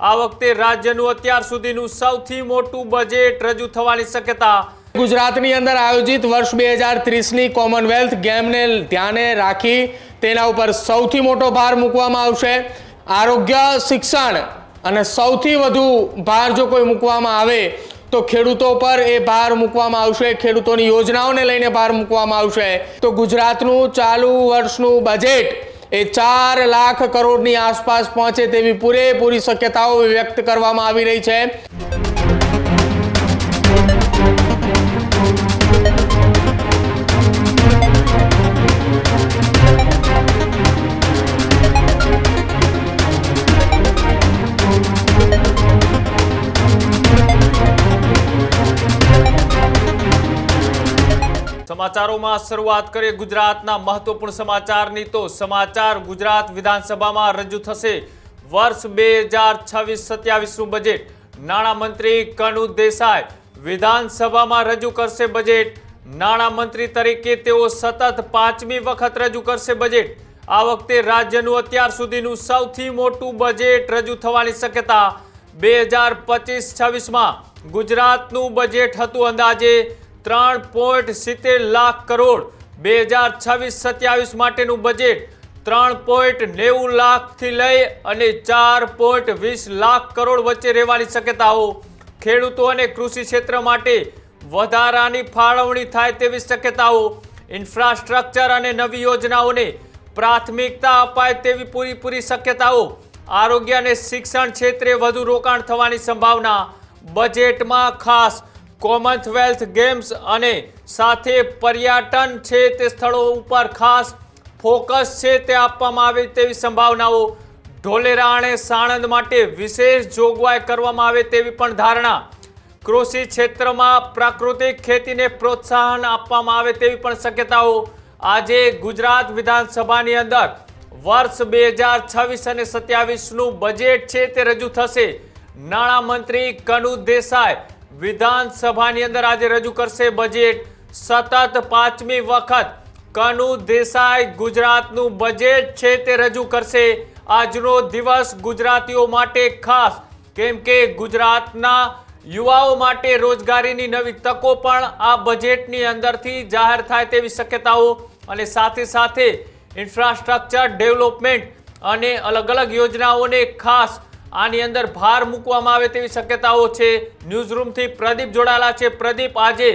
આ વખતે રાજ્યનું અત્યાર સુધીનું સૌથી મોટું બજેટ રજૂ થવાની શક્યતા ગુજરાતની અંદર આયોજિત વર્ષ બે હજાર ત્રીસની કોમનવેલ્થ ગેમને ધ્યાને રાખી તેના ઉપર સૌથી મોટો ભાર મૂકવામાં આવશે. આરોગ્ય, શિક્ષણ અને સૌથી વધુ ભાર જો કોઈ મૂકવામાં આવે તો ખેડૂતો પર એ ભાર મૂકવામાં આવશે. ખેડૂતોની યોજનાઓને લઈને ભાર મૂકવામાં આવશે. તો ગુજરાતનું ચાલુ વર્ષનું બજેટ એ ચાર લાખ કરોડની આસપાસ પહોંચે તેવી પૂરેપૂરી શક્યતાઓ વ્યક્ત કરવામાં આવી રહી છે. સમાચારોમાં શરૂઆત કરીએ ગુજરાતના મહત્વપૂર્ણ સમાચારની તો સમાચાર ગુજરાત વિધાનસભામાં રજૂ થશે. વર્ષ બે હજાર છવ્વીસ સત્યાવીસનું બજેટ નાણામંત્રી કનુ દેસાઈ વિધાનસભામાં રજૂ કરશે બજેટ નાણામંત્રી તરીકે તેઓ સતત પાંચમી વખત રજૂ કરશે બજેટ આ વખતે રાજ્યનું અત્યાર સુધીનું સૌથી મોટું બજેટ રજૂ થવાની શક્યતા બે હજાર પચીસ છવ્વીસમાં. ગુજરાતનું બજેટ હતું અંદાજે ત્રણ પોઈન્ટ સિત્તેર લાખ કરોડ. બે હજાર છવ્વીસ સત્યાવીસ માટેનું બજેટ. ત્રણ પોઈન્ટ નેવું લાખથી લઈ અને ચાર પોઈન્ટ વીસ લાખ કરોડ વચ્ચે રહેવાની શક્યતાઓ. ખેડૂતો અને કૃષિ ક્ષેત્ર માટે વધારાની ફાળવણી થાય તેવી શક્યતાઓ. ઇન્ફ્રાસ્ટ્રક્ચર અને નવી યોજનાઓને પ્રાથમિકતા અપાય તેવી પૂરેપૂરી શક્યતાઓ. આરોગ્ય અને શિક્ષણ ક્ષેત્રે વધુ રોકાણ થવાની સંભાવના. બજેટમાં ખાસ કોમનવેલ્થ ગેમ્સ અને સાથે પર્યટન છે તે સ્થળો ઉપર ખાસ ફોકસ છે તે આપવામાં આવે તેવી સંભાવનાઓ. ઢોલેરા અને સાણંદ માટે વિશેષ જોગવાઈ કરવામાં આવે તેવી પણ ધારણા. કૃષિ ક્ષેત્રમાં પ્રાકૃતિક ખેતીને પ્રોત્સાહન આપવામાં આવે તેવી પણ શક્યતાઓ. આજે ગુજરાત વિધાનસભાની અંદર વર્ષ બે હજાર છવ્વીસ અને સત્યાવીસનું બજેટ છે તે રજૂ થશે. નાણામંત્રી કનુ દેસાઈ વિધાનસભાની અંદર આજે રજૂ કરશે બજેટ. સતત પાંચમી વખત કનુ દેસાઈ ગુજરાતનું બજેટ છે તે રજૂ કરશે. આજનો દિવસ ગુજરાતીઓ માટે ખાસ, કેમ કે ગુજરાતના યુવાઓ માટે રોજગારીની નવી તકો પણ આ બજેટની અંદરથી જાહેર થાય તેવી શક્યતાઓ અને સાથે સાથે ઇન્ફ્રાસ્ટ્રક્ચર ડેવલપમેન્ટ અને અલગ અલગ યોજનાઓને ખાસ આની અંદર ભાર મૂકવામાં આવે તેવી શક્યતાઓ છે. ન્યૂઝરૂમથી પ્રદીપ જોડાયેલા છે. પ્રદીપ, આજે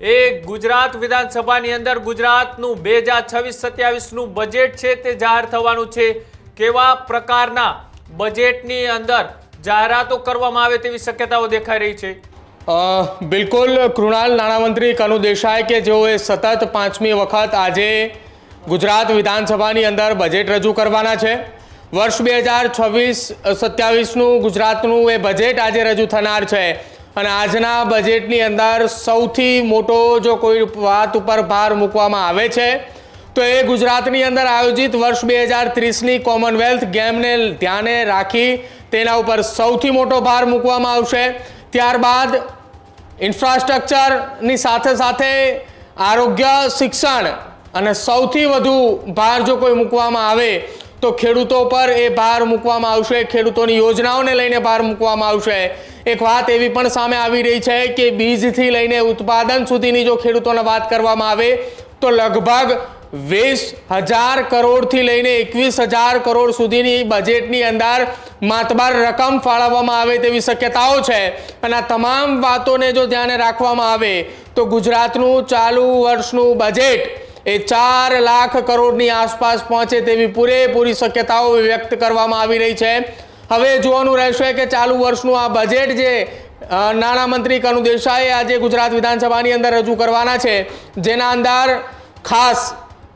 એ ગુજરાત વિધાનસભાની અંદર ગુજરાતનું બે હજાર છવ્વીસ સત્યાવીસનું બજેટ છે તે જાહેર થવાનું છે. કેવા પ્રકારના બજેટની અંદર જાહેરાતો કરવામાં આવે તેવી શક્યતાઓ દેખાઈ રહી છે? બિલકુલ કૃણાલ નાણામંત્રી કનુ દેસાઈ કે જેઓએ સતત પાંચમી વખત આજે ગુજરાત વિધાનસભાની અંદર બજેટ રજૂ કરવાના છે. વર્ષ બે હજાર છવ્વીસ સત્યાવીસનું ગુજરાતનું એ બજેટ આજે રજૂ થનાર છે. અને આજના બજેટની અંદર સૌથી મોટો જો કોઈ વાત ઉપર ભાર મૂકવામાં આવે છે, તો એ ગુજરાતની અંદર આયોજિત વર્ષ બે હજાર ત્રીસની કોમનવેલ્થ ગેમને ધ્યાને રાખી તેના ઉપર સૌથી મોટો ભાર મૂકવામાં આવશે. ત્યારબાદ ઇન્ફ્રાસ્ટ્રક્ચરની સાથે સાથે આરોગ્ય, શિક્ષણ અને સૌથી વધુ ભાર જો કોઈ મૂકવામાં આવે તો ખેડૂતો પર એ ભાર મૂકવામાં આવશે. ખેડૂતોની યોજનાઓને લઈને ભાર મૂકવામાં આવશે. એક વાત એવી પણ સામે આવી રહી છે કે બીજથી લઈને ઉત્પાદન સુધીની જો ખેડૂતોને વાત કરવામાં આવે, તો લગભગ વીસ હજાર કરોડથી લઈને એકવીસ હજાર કરોડ સુધીની બજેટની અંદર માતબાર રકમ ફાળવવામાં આવે તેવી શક્યતાઓ છે. અને આ તમામ વાતોને જો ધ્યાને રાખવામાં આવે, તો ગુજરાતનું ચાલુ વર્ષનું બજેટ એ ચાર લાખ કરોડની આસપાસ પહોંચે તેવી પૂરેપૂરી શક્યતાઓ વ્યક્ત કરવામાં આવી રહી છે. હવે જોવાનું રહેશે કે ચાલુ વર્ષનું આ બજેટ જે નાણામંત્રી કનુ દેસાઈએ આજે ગુજરાત વિધાનસભાની અંદર રજૂ કરવાના છે, જેના અંદર ખાસ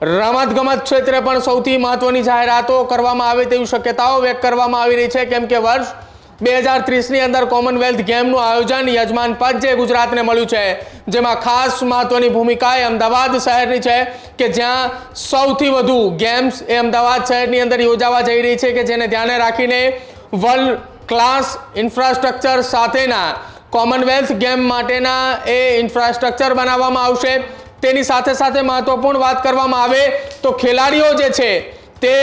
રમતગમત ક્ષેત્રે પણ સૌથી મહત્વની જાહેરાતો કરવામાં આવે તેવી શક્યતાઓ વ્યક્ત કરવામાં આવી રહી છે. કેમ કે વર્ષ બે હજાર ત્રીસની અંદર કોમનવેલ્થ ગેમનું આયોજન યજમાન પદ જે ગુજરાતને મળ્યું છે, જેમાં ખાસ મહત્વની ભૂમિકા એ અમદાવાદ શહેરની છે કે જ્યાં સૌથી વધુ ગેમ્સ એ અમદાવાદ શહેરની અંદર યોજાવા જઈ રહી છે કે જેને ધ્યાને રાખીને વર્લ્ડ ક્લાસ ઇન્ફ્રાસ્ટ્રક્ચર સાથેના કોમનવેલ્થ ગેમ માટેના એ ઇન્ફ્રાસ્ટ્રક્ચર બનાવવામાં આવશે. તેની સાથે સાથે મહત્વપૂર્ણ વાત કરવામાં આવે તો ખેલાડીઓ જે છે તે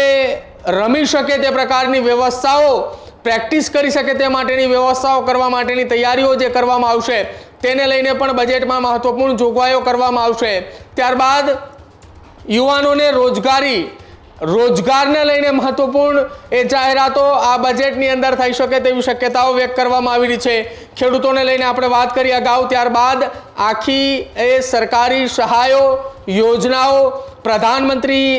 રમી શકે તે પ્રકારની વ્યવસ્થાઓ પ્રેક્ટિસ કરી શકે તે માટેની વ્યવસ્થાઓ કરવા માટેની તૈયારીઓ જે કરવામાં આવશે, તેને લઈને પણ બજેટમાં મહત્વપૂર્ણ જોગવાઈઓ કરવામાં આવશે. ત્યારબાદ યુવાનોને રોજગારી, રોજગારને લઈને મહત્વપૂર્ણ એ જાહેરાતો આ બજેટની અંદર થઈ શકે તેવી શક્યતાઓ વ્યક્ત કરવામાં આવી રહી છે. ખેડૂતોને લઈને આપણે વાત કરી અગાઉ, ત્યારબાદ આખી એ સરકારી સહાયો યોજનાઓ, પ્રધાનમંત્રી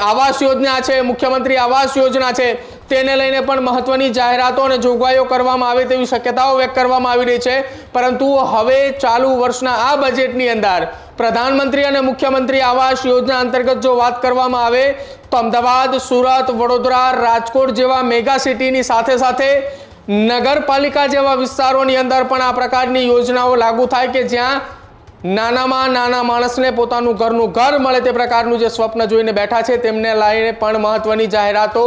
આવાસ યોજના છે, મુખ્યમંત્રી આવાસ યોજના છે તેને લઈને પણ મહત્વની જાહેરાતો અને જોગવાઈઓ કરવામાં આવે તેવી શક્યતાઓ વ્યક્ત કરવામાં આવી રહી છે. પરંતુ હવે ચાલુ વર્ષના આ બજેટની અંદર પ્રધાનમંત્રી અને મુખ્યમંત્રી આવાસ યોજના અંતર્ગત જો વાત કરવામાં આવે, તો અમદાવાદ, સુરત, વડોદરા, રાજકોટ જેવા મેગા સિટીની સાથે સાથે નગરપાલિકા જેવા વિસ્તારોની અંદર પણ આ પ્રકારની યોજનાઓ લાગુ થાય કે જ્યાં નાનામાં નાના માણસને પોતાનું ઘરનું ઘર મળે તે પ્રકારનું જે સ્વપ્ન જોઈને બેઠા છે, તેમને લઈને પણ મહત્વની જાહેરાતો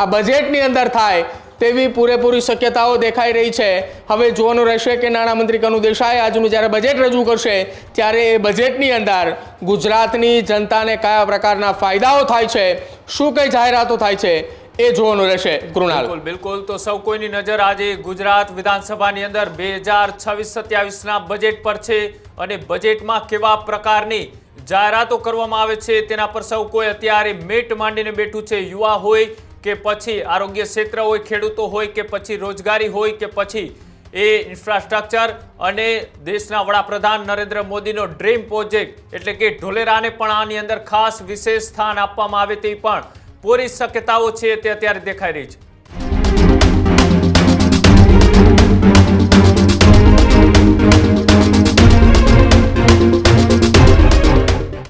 આ બજેટની અંદર થાય તેવી પૂરેપૂરી શક્યતાઓ દેખાઈ રહી છે. હવે જોવાનું રહેશે કે નાણામંત્રી કનુ દેસાઈ આજનું જ્યારે બજેટ રજૂ કરશે, ત્યારે એ બજેટની અંદર ગુજરાતની જનતાને કયા પ્રકારના ફાયદાઓ થાય છે, શું કઈ જાહેરાતો થાય છે, એ જોવાનું રહેશે. કૃણાલ. બિલકુલ બિલકુલ. તો સૌ કોઈની નજર આજે ગુજરાત વિધાનસભાની અંદર બે હજાર છવ્વીસ સત્યાવીસના બજેટ પર છે અને બજેટમાં કેવા પ્રકારની જાહેરાતો કરવામાં આવે છે તેના પર સૌ કોઈ અત્યારે મેટ માંડીને બેઠું છે. યુવા હોય કે પછી આરોગ્ય ક્ષેત્ર હોય, ખેડૂતો હોય કે પછી રોજગારી હોય કે પછી એ ઇન્ફ્રાસ્ટ્રક્ચર અને દેશના વડાપ્રધાન નરેન્દ્ર મોદીનો ડ્રીમ પ્રોજેક્ટ એટલે કે ઢોલેરાને પણ આની અંદર ખાસ વિશેષ સ્થાન આપવામાં આવે તેવી પણ પૂરી શક્યતાઓ છે તે અત્યારે દેખાઈ રહી છે.